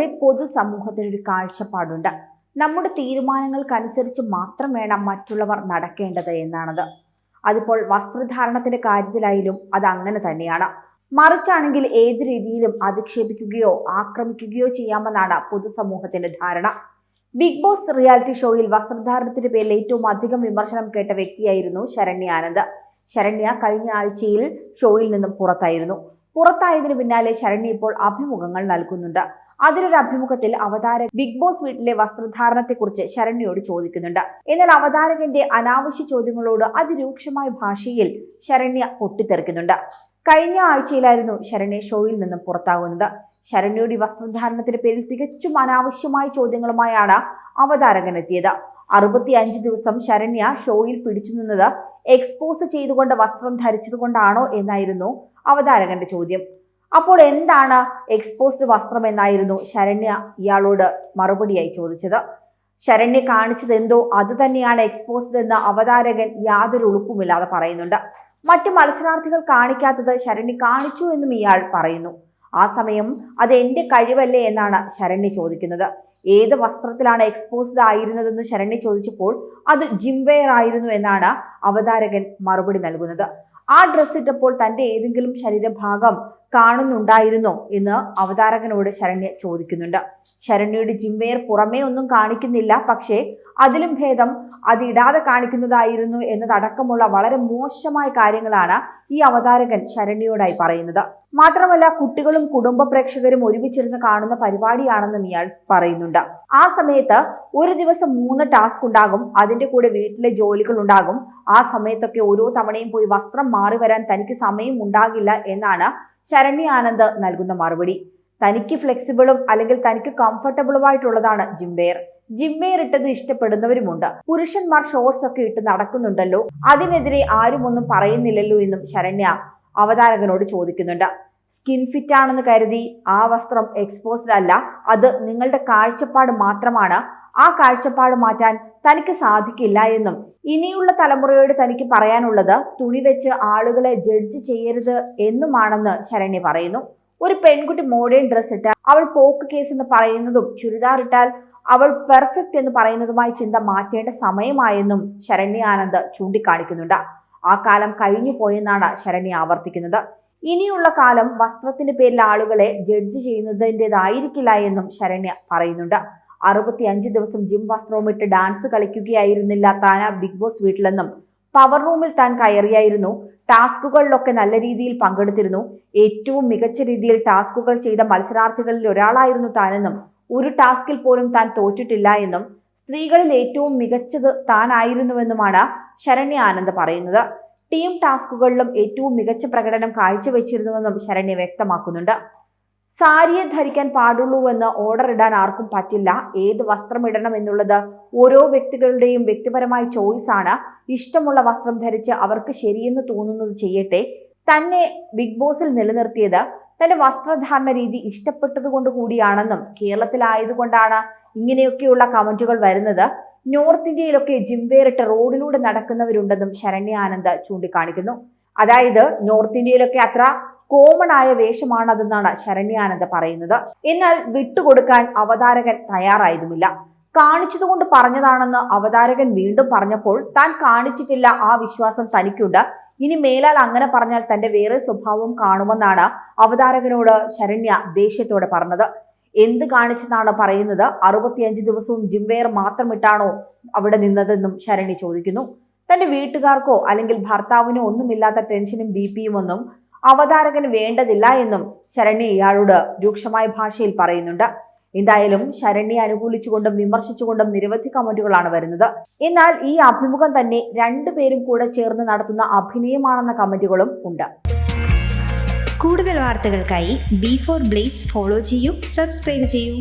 നമ്മുടെ പൊതുസമൂഹത്തിനൊരു കാഴ്ചപ്പാടുണ്ട്. നമ്മുടെ തീരുമാനങ്ങൾക്കനുസരിച്ച് മാത്രം വേണം മറ്റുള്ളവർ നടക്കേണ്ടത് എന്നാണത്. അതിപ്പോൾ വസ്ത്രധാരണത്തിന്റെ കാര്യത്തിലായാലും അത് അങ്ങനെ തന്നെയാണ്. മറിച്ചാണെങ്കിൽ ഏത് രീതിയിലും അധിക്ഷേപിക്കുകയോ ആക്രമിക്കുകയോ ചെയ്യാമെന്നാണ് പൊതുസമൂഹത്തിന്റെ ധാരണ. ബിഗ് ബോസ് റിയാലിറ്റി ഷോയിൽ വസ്ത്രധാരണത്തിന്റെ പേരിൽ ഏറ്റവും അധികം വിമർശനം കേട്ട വ്യക്തിയായിരുന്നു ശരണ്യ ആനന്ദ്. ശരണ്യ കഴിഞ്ഞ ആഴ്ചയിൽ ഷോയിൽ നിന്നും പുറത്തായിരുന്നു. പുറത്തായതിനു പിന്നാലെ ശരണ്യ ഇപ്പോൾ അഭിമുഖങ്ങൾ നൽകുന്നുണ്ട്. അതിലൊരു അഭിമുഖത്തിൽ അവതാരകൻ ബിഗ് ബോസ് വീട്ടിലെ വസ്ത്രധാരണത്തെക്കുറിച്ച് ശരണ്യയോട് ചോദിക്കുന്നുണ്ട്. എന്നാൽ അവതാരകന്റെ അനാവശ്യ ചോദ്യങ്ങളോട് അതിരൂക്ഷമായ ഭാഷയിൽ ശരണ്യ പൊട്ടിത്തെറിക്കുന്നുണ്ട്. കഴിഞ്ഞ ആഴ്ചയിലായിരുന്നു ശരണ്യ ഷോയിൽ നിന്നും പുറത്താകുന്നത്. ശരണ്യയുടെ വസ്ത്രധാരണത്തിന് വസ്ത്രധാരണത്തിന്റെ പേരിൽ തികച്ചും അനാവശ്യമായ ചോദ്യങ്ങളുമായാണ് അവതാരകൻ എത്തിയത് അറുപത്തിയഞ്ച് ദിവസം ശരണ്യ ഷോയിൽ പിടിച്ചു നിന്നത് എക്സ്പോസ് ചെയ്തുകൊണ്ട് വസ്ത്രം ധരിച്ചതുകൊണ്ടാണോ എന്നായിരുന്നു അവതാരകന്റെ ചോദ്യം. അപ്പോൾ എന്താണ് എക്സ്പോസ്ഡ് വസ്ത്രം എന്നായിരുന്നു ശരണ്യ ഇയാളോട് മറുപടിയായി ചോദിച്ചത്. ശരണ്യ കാണിച്ചത് എന്തോ അത് തന്നെയാണ് എക്സ്പോസ്ഡ് എന്ന് അവതാരകൻ യാതൊരു ഉളുപ്പുമില്ലാതെ പറയുന്നുണ്ട്. മറ്റു മത്സരാർത്ഥികൾ കാണിക്കാത്തത് ശരണ്യ കാണിച്ചു എന്നും ഇയാൾ പറയുന്നു. ആ സമയം അത് എന്റെ കഴിവല്ലേ എന്നാണ് ശരണ്യ ചോദിക്കുന്നത്. ഏത് വസ്ത്രത്തിലാണ് എക്സ്പോസ്ഡ് ആയിരുന്നതെന്ന് ശരണ്യ ചോദിച്ചപ്പോൾ അത് ജിംവെയർ ആയിരുന്നു എന്നാണ് അവതാരകൻ മറുപടി നൽകുന്നത്. ആ ഡ്രസ്സ് ഇട്ടപ്പോൾ തന്റെ ഏതെങ്കിലും ശരീരഭാഗം കാണുന്നുണ്ടായിരുന്നോ എന്ന് അവതാരകനോട് ശരണ്യ ചോദിക്കുന്നുണ്ട്. ശരണ്യയുടെ ജിംവെയർ പുറമേ ഒന്നും കാണിക്കുന്നില്ല. പക്ഷേ അതിലും ഭേദം അതിടാതെ കാണിക്കുന്നതായിരുന്നു എന്നതടക്കമുള്ള വളരെ മോശമായ കാര്യങ്ങളാണ് ഈ അവതാരകൻ ശരണ്യയോടായി പറയുന്നത്. മാത്രമല്ല കുട്ടികളും കുടുംബ പ്രേക്ഷകരും ഒരുമിച്ചിരുന്ന് കാണുന്ന പരിപാടിയാണെന്നും ഇയാൾ പറയുന്നുണ്ട്. ആ സമയത്ത് ഒരു ദിവസം മൂന്ന് ടാസ്ക് ഉണ്ടാകും. അതിന്റെ കൂടെ വീട്ടിലെ ജോലികൾ ഉണ്ടാകും. ആ സമയത്തൊക്കെ ഓരോ തവണയും പോയി വസ്ത്രം മാറി വരാൻ തനിക്ക് സമയം ഉണ്ടാകില്ല എന്നാണ് ശരണ്യ ആനന്ദ് നൽകുന്ന മറുപടി. തനിക്ക് ഫ്ലെക്സിബിളും അല്ലെങ്കിൽ തനിക്ക് കംഫർട്ടബിളുമായിട്ടുള്ളതാണ് ജിംവെയർ ജിംവെയർ ഇട്ടത് ഇഷ്ടപ്പെടുന്നവരുമുണ്ട്. പുരുഷന്മാർ ഷോർട്സ് ഒക്കെ ഇട്ട് നടക്കുന്നുണ്ടല്ലോ. അതിനെതിരെ ആരും ഒന്നും പറയുന്നില്ലല്ലോ എന്നും ശരണ്യ അവതാരകനോട് ചോദിക്കുന്നുണ്ട്. സ്കിൻ ഫിറ്റ് ആണെന്ന് കരുതി ആ വസ്ത്രം എക്സ്പോസ്ഡ് അല്ല അത് നിങ്ങളുടെ കാഴ്ചപ്പാട് മാത്രമാണ്. ആ കാഴ്ചപ്പാട് മാറ്റാൻ തനിക്ക് സാധിക്കില്ല എന്നും. ഇനിയുള്ള തലമുറയോട് തനിക്ക് പറയാനുള്ളത് തുണി വെച്ച് ആളുകളെ ജഡ്ജ് ചെയ്യരുത് എന്നുമാണെന്ന് ശരണ്യ പറയുന്നു. ഒരു പെൺകുട്ടി മോഡേൺ ഡ്രസ് ഇട്ടാൽ അവൾ പോക്ക് കേസ് എന്ന് പറയുന്നതും ചുരിദാർ ഇട്ടാൽ അവൾ പെർഫെക്റ്റ് എന്ന് പറയുന്നതുമായി ചിന്ത മാറ്റേണ്ട സമയമായെന്നും ശരണ്യ ആനന്ദ് ചൂണ്ടിക്കാണിക്കുന്നുണ്ട്. ആ കാലം കഴിഞ്ഞു പോയെന്നാണ് ശരണ്യ ആവർത്തിക്കുന്നത്. ഇനിയുള്ള കാലം വസ്ത്രത്തിന്റെ പേരിൽ ആളുകളെ ജഡ്ജ് ചെയ്യുന്നതിന്റെതായിരിക്കില്ല എന്നും ശരണ്യ പറയുന്നുണ്ട്. അറുപത്തി അഞ്ച് ദിവസം ജിം വസ്ത്രവും ഇട്ട് ഡാൻസ് കളിക്കുകയായിരുന്നില്ല താന ബിഗ് ബോസ് വീട്ടിലെന്നും. പവർ റൂമിൽ താൻ കയറിയായിരുന്നു. ടാസ്കുകളിലൊക്കെ നല്ല രീതിയിൽ പങ്കെടുത്തിരുന്നു. ഏറ്റവും മികച്ച രീതിയിൽ ടാസ്കുകൾ ചെയ്ത മത്സരാർത്ഥികളിൽ ഒരാളായിരുന്നു താനെന്നും. ഒരു ടാസ്കിൽ പോലും താൻ തോറ്റിട്ടില്ല എന്നും. സ്ത്രീകളിൽ ഏറ്റവും മികച്ചത് താനായിരുന്നുവെന്നുമാണ് ശരണ്യ ആനന്ദ് പറയുന്നത്. ടീം ടാസ്കുകളിലും ഏറ്റവും മികച്ച പ്രകടനം കാഴ്ചവെച്ചിരുന്നുവെന്നും ശരണ്യ വ്യക്തമാക്കുന്നുണ്ട്. സാരിയെ ധരിക്കാൻ പാടുള്ളൂവെന്ന് ഓർഡർ ഇടാൻ ആർക്കും പറ്റില്ല. ഏത് വസ്ത്രം ഇടണം എന്നുള്ളത് ഓരോ വ്യക്തികളുടെയും വ്യക്തിപരമായ ചോയ്സാണ് ഇഷ്ടമുള്ള വസ്ത്രം ധരിച്ച് അവർക്ക് ശരിയെന്ന് തോന്നുന്നത് ചെയ്യട്ടെ. തന്നെ ബിഗ് ബോസിൽ നിലനിർത്തിയത് തന്റെ വസ്ത്രധാരണ രീതി ഇഷ്ടപ്പെട്ടതുകൊണ്ട് കൂടിയാണെന്നും കേരളത്തിലായതുകൊണ്ടാണ് ഇങ്ങനെയൊക്കെയുള്ള കമന്റുകൾ വരുന്നത്. നോർത്ത് ഇന്ത്യയിലൊക്കെ ജിം വേറിട്ട് റോഡിലൂടെ നടക്കുന്നവരുണ്ടെന്നും ശരണ്യ ആനന്ദ് ചൂണ്ടിക്കാണിക്കുന്നു. അതായത് നോർത്ത് ഇന്ത്യയിലൊക്കെ അത്ര കോമൺ ആയ വേഷമാണതെന്നാണ് ശരണ്യാനന്ദ പറയുന്നത്. എന്നാൽ വിട്ടുകൊടുക്കാൻ അവതാരകൻ തയ്യാറായിരുന്നില്ല. കാണിച്ചതുകൊണ്ട് പറഞ്ഞതാണെന്ന് അവതാരകൻ വീണ്ടും പറഞ്ഞപ്പോൾ താൻ കാണിച്ചിട്ടില്ല ആ വിശ്വാസം തനിക്കുണ്ട്. ഇനി മേലാൽ അങ്ങനെ പറഞ്ഞാൽ തന്റെ വേറെ സ്വഭാവം കാണുമെന്നാണ് അവതാരകനോട് ശരണ്യ ദേഷ്യത്തോടെ പറഞ്ഞത്. എന്ത് കാണിച്ചെന്നാണ് പറയുന്നത്? അറുപത്തിയഞ്ച് ദിവസവും ജിംവെയർ മാത്രം ഇട്ടാണോ അവിടെ നിന്നതെന്നും ശരണ്യ ചോദിക്കുന്നു. തന്റെ വീട്ടുകാർക്കോ അല്ലെങ്കിൽ ഭർത്താവിനോ ഒന്നുമില്ലാത്ത ടെൻഷനും ബി പിയും ഒന്നും അവതാരകന് വേണ്ടതില്ല എന്നും ശരണ്യ ഇയാളോട് രൂക്ഷമായ ഭാഷയിൽ പറയുന്നുണ്ട്. എന്തായാലും ശരണ്യെ അനുകൂലിച്ചുകൊണ്ടും വിമർശിച്ചുകൊണ്ടും നിരവധി കമന്റുകളാണ് വരുന്നത്. എന്നാൽ ഈ അഭിമുഖം തന്നെ രണ്ടുപേരും കൂടെ ചേർന്ന് നടത്തുന്ന അഭിനയമാണെന്ന കമന്റുകളും ഉണ്ട്. കൂടുതൽ വാർത്തകൾക്കായി ബി ഫോർ ബ്ലേസ് ഫോളോ ചെയ്യൂ സബ്സ്ക്രൈബ് ചെയ്യൂ.